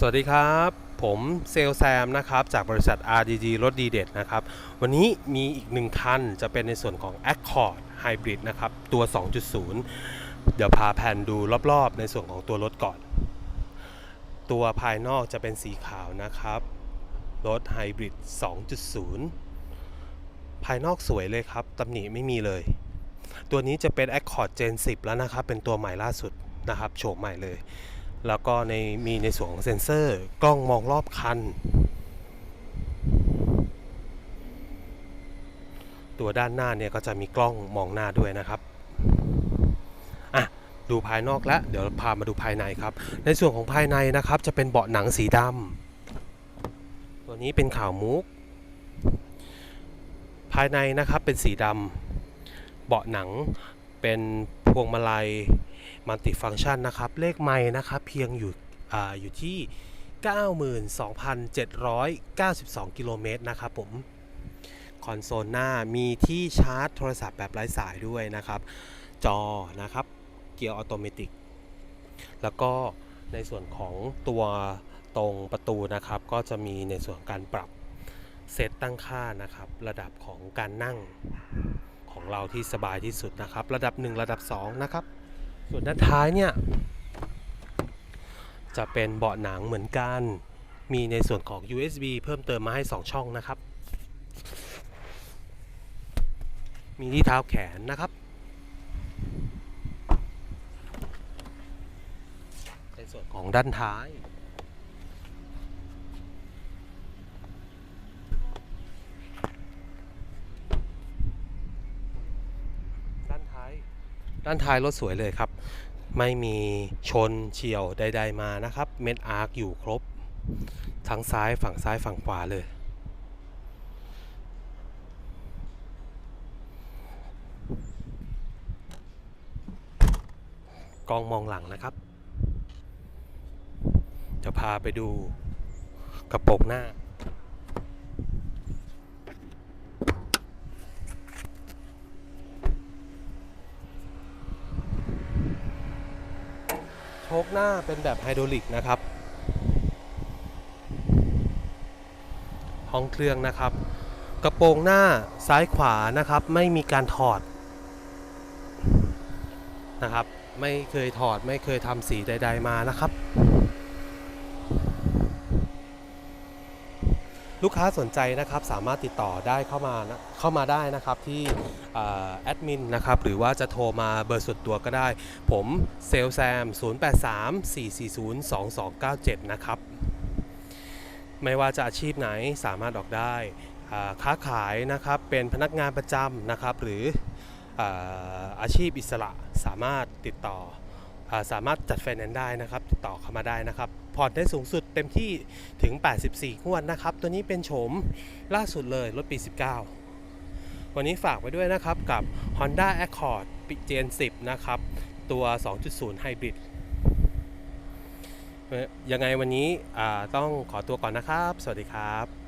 สวัสดีครับ ผมเซลแซมนะครับ จากบริษัท RDG รถดีเด็ดนะครับ วันนี้มีอีกหนึ่งคันจะเป็นในส่วนของ Accord Hybrid นะครับ ตัว 2.0 เดี๋ยวพาแผนดูรอบๆ ในส่วนของตัวรถก่อน ตัวภายนอกจะเป็นสีขาวนะครับ รถ Hybrid 2.0 ภายนอกสวยเลยครับตำหนิไม่มีเลย ตัวนี้จะเป็น Accord Gen 10 แล้วนะครับ เป็นตัวใหม่ล่าสุดนะครับ โฉมใหม่เลย แล้วก็ในมีในส่วนของเซ็นเซอร์ กล้องมองรอบคัน ตัวด้านหน้าเนี่ยก็จะมีกล้องมองหน้าด้วยนะครับอะดูภายนอกแล้วเดี๋ยวพามาดูภายในครับ ในส่วนของภายในนะครับจะเป็นเบาะหนังสีดำตัวนี้เป็นข่าวมุก ภายในนะครับเป็นสีดำเบาะหนัง เป็นพวงมาลัยมัลติฟังชันนะครับ เลขไม้นะครับเพียงอยู่ออยู่ที่ 92,792 กิโลเมตรนะครับผม คอนโซลหน้ามีที่ชาร์จโทรศัพท์แบบไร้สายด้วยนะครับ จอนะครับ เกียร์ออโตเมติก แล้วก็ในส่วนของตัวตรงประตูนะครับ ก็จะมีในส่วนการปรับเซตตั้งค่านะครับ ระดับของการนั่ง ของเราที่สบายที่สุดนะครับ ระดับ 1 ระดับ 2 นะครับ ส่วนด้านท้ายเนี่ย จะเป็นเบาะหนังเหมือนกัน มีในส่วนของ USB เพิ่มเติมมาให้ 2 ช่องนะครับ มีที่เท้าแขนนะครับในส่วนของด้านท้าย ด้ายด้านท้ายรถสวยเลยครับ ไม่มีชนเฉียวใด ๆ มานะครับ เม็ดอาร์คอยู่ครบ ทั้งซ้ายฝั่งซ้ายฝั่งขวาเลย กล้องมองหลังนะครับ จะพาไปดูกระโปรงหน้า โชคหน้าเป็นแบบไฮดรอลิกนะครับ ห้องเครื่องนะครับ กระโปรงหน้าซ้ายขวานะครับ ไม่มีการถอดนะครับ ไม่เคยถอดไม่เคยทำสีใด ๆมานะครับ ลูกค้าสนใจนะครับสามารถติดต่อได้เข้ามานะเข้ามาได้นะครับที่แอดมินนะครับหรือว่าจะโทรมาเบอร์ส่วนตัวก็ได้ ผมเซลแซม 0834402297 นะครับ ไม่ว่าจะอาชีพไหนสามารถออกได้ค้าขายนะครับเป็นพนักงานประจำนะครับหรืออาอาชีพอิสระสามารถติดต่อ สามารถจัดไฟแนนซ์ได้นะครับติดต่อเข้ามาได้นะครับผ่อนได้สูงสุดเต็มที่ถึง 84 งวดนะครับ ตัวนี้เป็นโฉมล่าสุดเลยรถปี 19 วันนี้ฝากไว้ด้วยนะครับกับ Honda Accord ปี Gen 10 นะครับ ตัว 2.0 Hybrid ยังไงวันนี้ต้องขอตัวก่อนนะครับ สวัสดีครับ